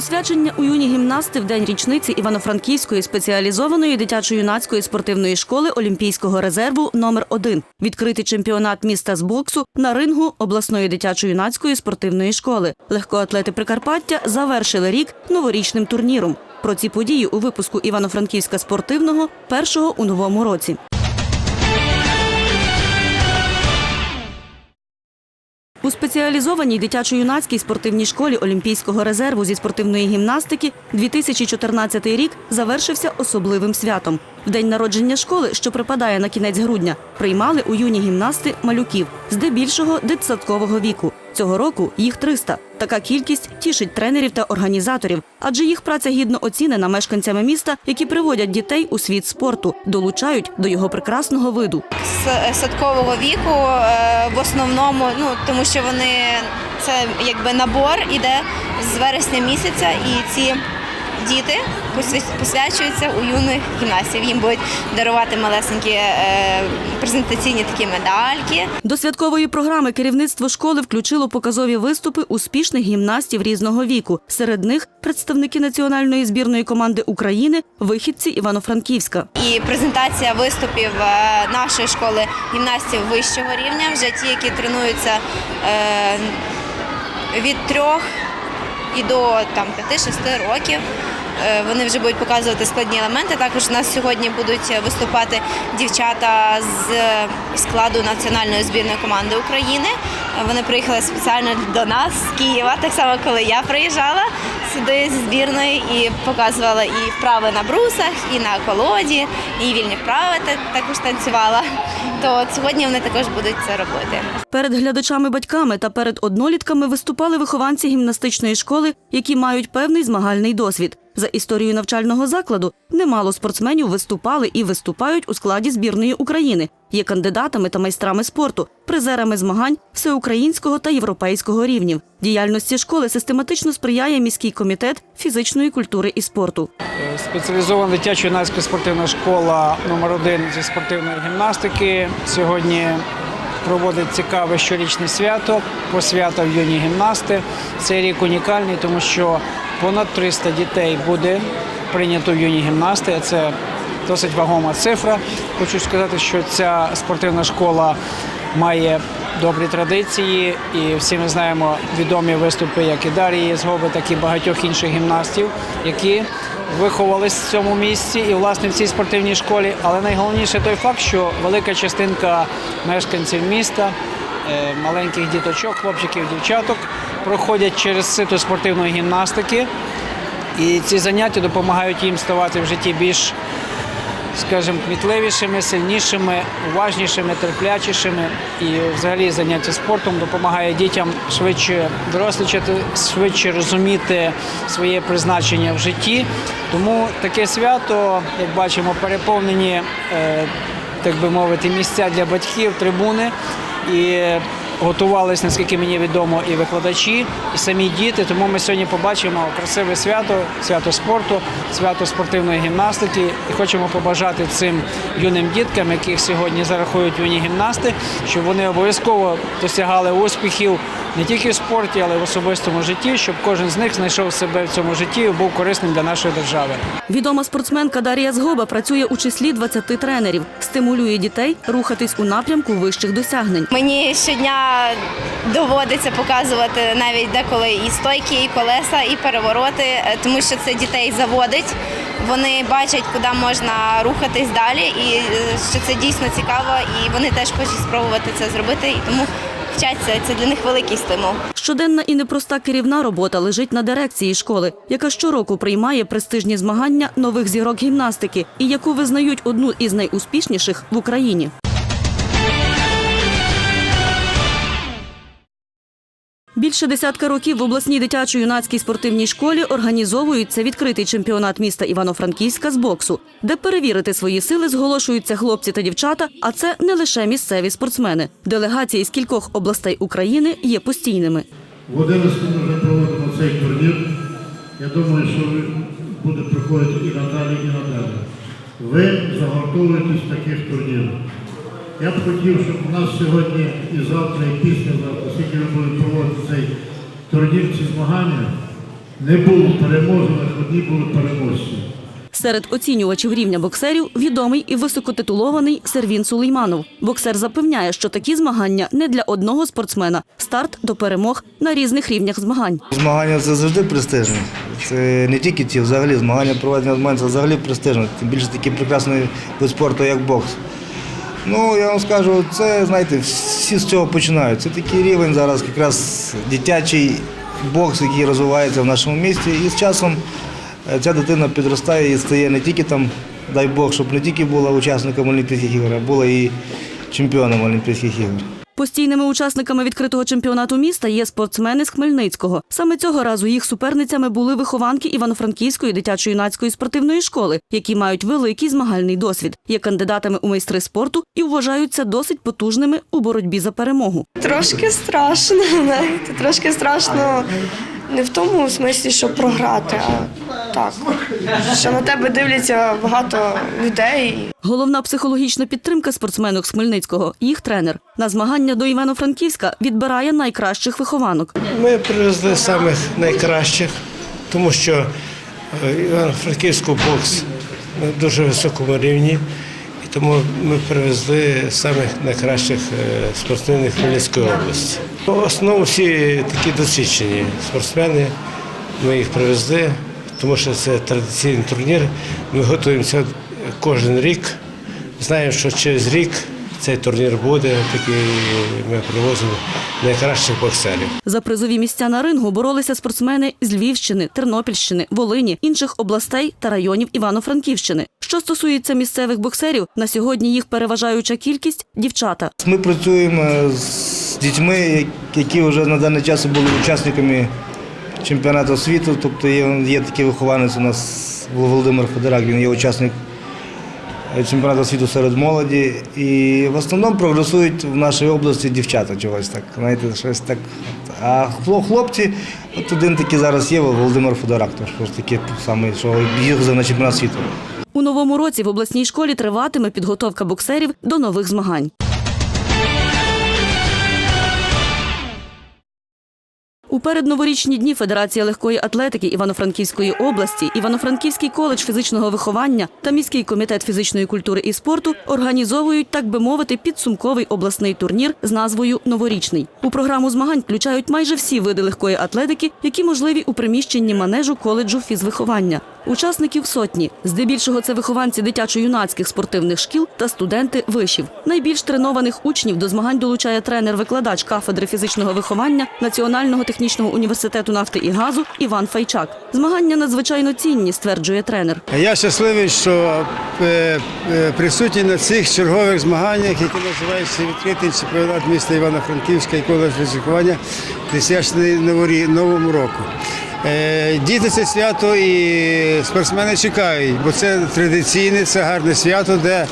Посвячення у юні гімнасти в день річниці Івано-Франківської спеціалізованої дитячо-юнацької спортивної школи Олімпійського резерву номер 1 Відкритий чемпіонат міста з боксу на рингу обласної дитячо-юнацької спортивної школи. Легкоатлети Прикарпаття завершили рік новорічним турніром. Про ці події у випуску Івано-Франківська спортивного першого у новому році. У спеціалізованій дитячо-юнацькій спортивній школі Олімпійського резерву зі спортивної гімнастики 2014 рік завершився особливим святом. В день народження школи, що припадає на кінець грудня, приймали у юні гімнасти малюків, здебільшого дитсадкового віку. Цього року їх 300. Така кількість тішить тренерів та організаторів, адже їх праця гідно оцінена мешканцями міста, які приводять дітей у світ спорту, долучають до його прекрасного виду. з е, садкового віку е, основному, ну тому що вони це якби набор іде з вересня місяця, і ці діти посвя- посвячуються у юних гімнастів. Їм будуть дарувати малесенькі е, презентаційні такі медальки. До святкової програми керівництво школи включило показові виступи успішних гімнастів різного віку. Серед них представники національної збірної команди України, вихідці Івано-Франківська. І презентація виступів е, нашої школи гімнастів вищого рівня, вже ті, які тренуються е, від трьох і до там 5-6 років. Е, Вони вже будуть показувати складні елементи. Також у нас сьогодні будуть виступати дівчата з складу національної збірної команди України. Е, Вони приїхали спеціально до нас з Києва, так само, коли я приїжджала сюди зі збірної і показувала і вправи на брусах, і на колоді, і вільні вправи та- також танцювала. То от сьогодні вони також будуть це робити. Перед глядачами-батьками та перед однолітками виступали вихованці гімнастичної школи, які мають певний змагальний досвід. За історією навчального закладу немало спортсменів виступали і виступають у складі збірної України. Є кандидатами та майстрами спорту, призерами змагань всеукраїнського та європейського рівнів. Діяльності школи систематично сприяє міський комітет фізичної культури і спорту. Спеціалізована дитячо-юнацька спортивна школа номер 1 зі спортивної гімнастики сьогодні проводить цікаве щорічне свято, посвята в юні гімнасти. Цей рік унікальний, тому що понад 300 дітей буде прийнято в юні гімнасти. Це досить вагома цифра. Хочу сказати, що ця спортивна школа має добрі традиції, і всі ми знаємо відомі виступи, як і Дарії Згоби, так і багатьох інших гімнастів, які виховались в цьому місці і власне в цій спортивній школі. Але найголовніше той факт, що велика частинка мешканців міста, е, маленьких діточок, хлопчиків, дівчаток проходять через сито спортивної гімнастики. І ці заняття допомагають їм ставати в житті більш скажімо, кмітливішими, сильнішими, уважнішими, терплячішими. І взагалі заняття спортом допомагає дітям швидше дорослічати, швидше розуміти своє призначення в житті. Тому таке свято, як бачимо, переповнені, е, так би мовити, місця для батьків, трибуни. І готувались, наскільки мені відомо, і викладачі, і самі діти. Тому ми сьогодні побачимо красиве свято, свято спорту, свято спортивної гімнастики. І хочемо побажати цим юним діткам, яких сьогодні зарахують юні гімнасти, щоб вони обов'язково досягали успіхів не тільки в спорті, але й в особистому житті, щоб кожен з них знайшов себе в цьому житті і був корисним для нашої держави. Відома спортсменка Дар'я Згоба працює у числі 20 тренерів, стимулює дітей рухатись у напрямку вищих досягнень. Мені щодня доводиться показувати навіть деколи і стойки, і колеса, і перевороти, е, тому що це дітей заводить. Вони бачать, куди можна рухатись далі, і е, що це дійсно цікаво, і вони теж хочуть спробувати це зробити, і тому вчаться. Це для них великий стимул. Щоденна і непроста керівна робота лежить на дирекції школи, яка щороку приймає престижні змагання нових зірок гімнастики і яку визнають одну із найуспішніших в Україні. Більше десятка років в обласній дитячо-юнацькій спортивній школі організовується відкритий чемпіонат міста Івано-Франківська з боксу, де перевірити свої сили зголошуються хлопці та дівчата, а це не лише місцеві спортсмени. Делегації з кількох областей України є постійними. В 11 ми вже проводимо цей турнір. Я думаю, що він буде проходити і надалі, і надалі. Ви загортовуєтесь таких турнірах. Я б хотів, щоб у нас сьогодні і завтра, і післязавтра, оскільки ви будете проводити цей турнір, ці змагання, Не було переможених, одні були переможці. Серед оцінювачів рівня боксерів відомий і високотитулований Сервін Сулейманов. Боксер запевняє, що такі змагання не для одного спортсмена. Старт до перемог на різних рівнях змагань. Змагання це завжди престижно. Це не тільки ті, взагалі змагання проведення змагань це взагалі престижно. Тим більше такий прекрасний вид спорту, як бокс. Ну, я вам скажу, це, знаєте, всі з цього починають. Це такий рівень зараз якраз дитячий бокс, який розвивається в нашому місті. І з часом е, ця дитина підростає і стає не тільки там, дай Бог, щоб не тільки була учасником Олімпійських ігор, а була і чемпіоном Олімпійських ігор. Постійними учасниками відкритого чемпіонату міста є спортсмени з Хмельницького. Саме цього разу їх суперницями були вихованки Івано-Франківської дитячо-юнацької спортивної школи, які мають великий змагальний досвід, є кандидатами у майстри спорту і вважаються досить потужними у боротьбі за перемогу. Трошки страшно, знаєте, трошки страшно не в тому смислі, що програти, а так. Що на тебе дивляться багато людей. Головна психологічна підтримка спортсменок з Хмельницького їх тренер. На змагання до Івано-Франківська відбирає найкращих вихованок. Ми привезли самих найкращих, тому що е, Івано-Франківський бокс на дуже високому рівні, і тому ми привезли самих найкращих е, спортсменів Хмельницької області. В основному всі такі досвідчені спортсмени. Ми їх привезли, тому що це традиційний турнір. Ми готуємося кожен рік. Знаємо, що через рік цей турнір буде, такий ми привозимо найкращих боксерів. За призові місця на рингу боролися спортсмени з Львівщини, Тернопільщини, Волині, інших областей та районів Івано-Франківщини. Що стосується місцевих боксерів, на сьогодні їх переважаюча кількість дівчата. Ми працюємо з дітьми, які вже на даний час були учасниками чемпіонату світу. Тобто є, є такий вихованець у нас Володимир Федорак, він є учасник чемпіонату світу серед молоді. І в основному прогресують в нашій області дівчата чогось так. Знаєте, щось так. А хлопці, от один такий зараз є, Володимир Федорак, тож такий самий, що їздив на чемпіонат світу. У новому році в обласній школі триватиме підготовка боксерів до нових змагань. У передноворічні дні Федерація легкої атлетики Івано-Франківської області, Івано-Франківський коледж фізичного виховання та міський комітет фізичної культури і спорту організовують, так би мовити, підсумковий обласний турнір з назвою Новорічний. У програму змагань включають майже всі види легкої атлетики, які можливі у приміщенні манежу коледжу фізвиховання. Учасників сотні. Здебільшого це вихованці дитячо-юнацьких спортивних шкіл та студенти вишів. Найбільш тренованих учнів до змагань долучає тренер-викладач кафедри фізичного виховання Національного технічного університету нафти і газу Іван Файчак. Змагання надзвичайно цінні, стверджує тренер. Я щасливий, що е, е, присутній на цих чергових змаганнях, які називаються відкритий чемпіонат міста Івано-Франківська і коледж фізикування, присвячений Новому року. Е, Діти це свято і спортсмени чекають, бо це традиційне, це гарне свято, де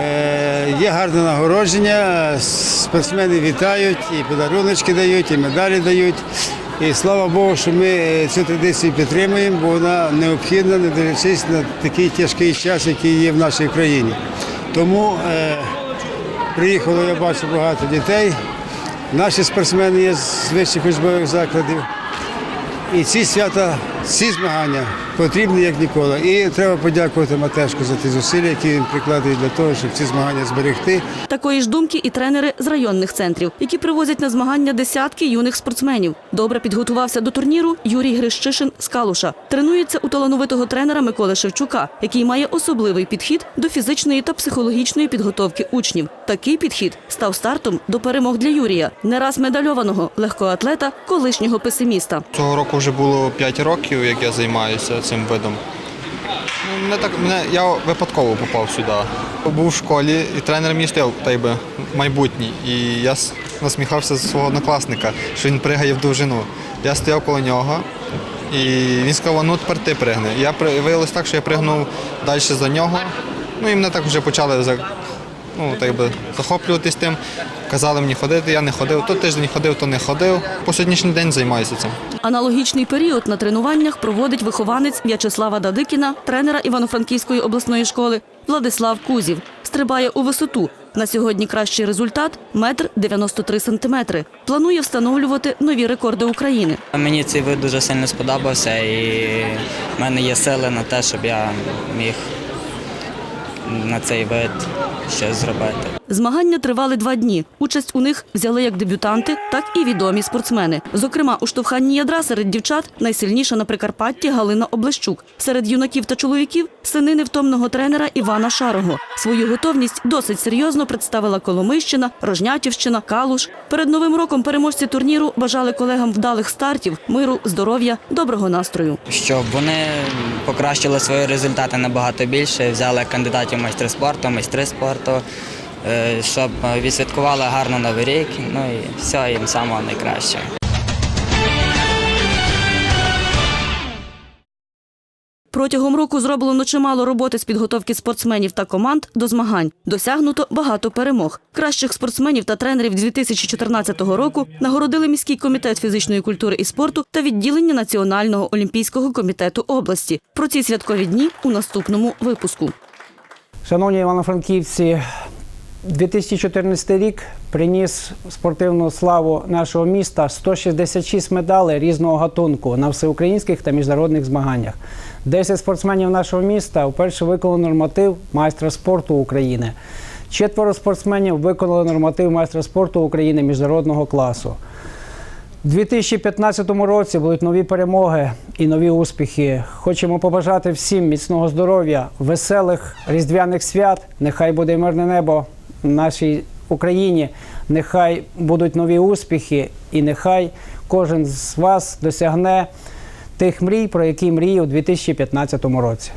е, є гарне нагородження, спортсмени вітають, і подаруночки дають, і медалі дають. І слава Богу, що ми е, цю традицію підтримуємо, бо вона необхідна, не дивлячись на такий тяжкий час, який є в нашій країні. Тому е, приїхало, я бачу, багато дітей. Наші спортсмени є з вищих учбових закладів. І ці свята, ці змагання потрібні як ніколи. І треба подякувати Матешку за ті зусилля, які він прикладає для того, щоб ці змагання зберегти. Такої ж думки і тренери з районних центрів, які привозять на змагання десятки юних спортсменів. Добре підготувався до турніру Юрій Грищишин з Калуша. Тренується у талановитого тренера Миколи Шевчука, який має особливий підхід до фізичної та психологічної підготовки учнів. Такий підхід став стартом до перемог для Юрія, не раз медальованого легкоатлета, колишнього песиміста. Цього року вже було 5 років, як я займаюся цим видом. Ну, Мене так, мене, я випадково попав сюди. Був в школі, і тренер мій та би майбутній. І я насміхався з свого однокласника, що він пригає в довжину. Я стояв коло нього, і він сказав, ну тепер ти пригни. І Я виявилось так, що я пригнув далі за нього. Ну і мене так вже почали ну, так би, захоплюватись тим. Казали мені ходити, я не ходив. То тиждень ходив, то не ходив. По сьогоднішній день займаюся цим. Аналогічний період на тренуваннях проводить вихованець В'ячеслава Дадикіна, тренера Івано-Франківської обласної школи Владислав Кузів. Стрибає у висоту. На сьогодні кращий результат – метр 93 сантиметри. Планує встановлювати нові рекорди України. Мені цей вид дуже сильно сподобався і в мене є сили на те, щоб я міг на цей вид щось зробити. Змагання тривали два дні. Участь у них взяли як дебютанти, так і відомі спортсмени. Зокрема, у штовханні ядра серед дівчат найсильніша на Прикарпатті Галина Облещук. Серед юнаків та чоловіків – сини невтомного тренера Івана Шарого. Свою готовність досить серйозно представила Коломийщина, Рожнятівщина, Калуш. Перед Новим роком переможці турніру бажали колегам вдалих стартів, миру, здоров'я, доброго настрою. Щоб вони покращили свої результати набагато більше, взяли кандидатів майстри спорту, майстри спорту, щоб відсвяткували гарно Новий рік. Ну і все їм самого найкращого. Протягом року зроблено чимало роботи з підготовки спортсменів та команд до змагань. Досягнуто багато перемог. Кращих спортсменів та тренерів 2014 року нагородили міський комітет фізичної культури і спорту та відділення Національного олімпійського комітету області. Про ці святкові дні у наступному випуску. Шановні івано-франківці, 2014 рік приніс спортивну славу нашого міста 166 медалей різного гатунку на всеукраїнських та міжнародних змаганнях. 10 спортсменів нашого міста вперше виконали норматив майстра спорту України. Четверо спортсменів виконали норматив майстра спорту України міжнародного класу. У 2015 році будуть нові перемоги і нові успіхи. Хочемо побажати всім міцного здоров'я, веселих різдвяних свят. Нехай буде мирне небо нашій Україні. Нехай будуть нові успіхи, і нехай кожен з вас досягне тих мрій, про які мріє у 2015 році.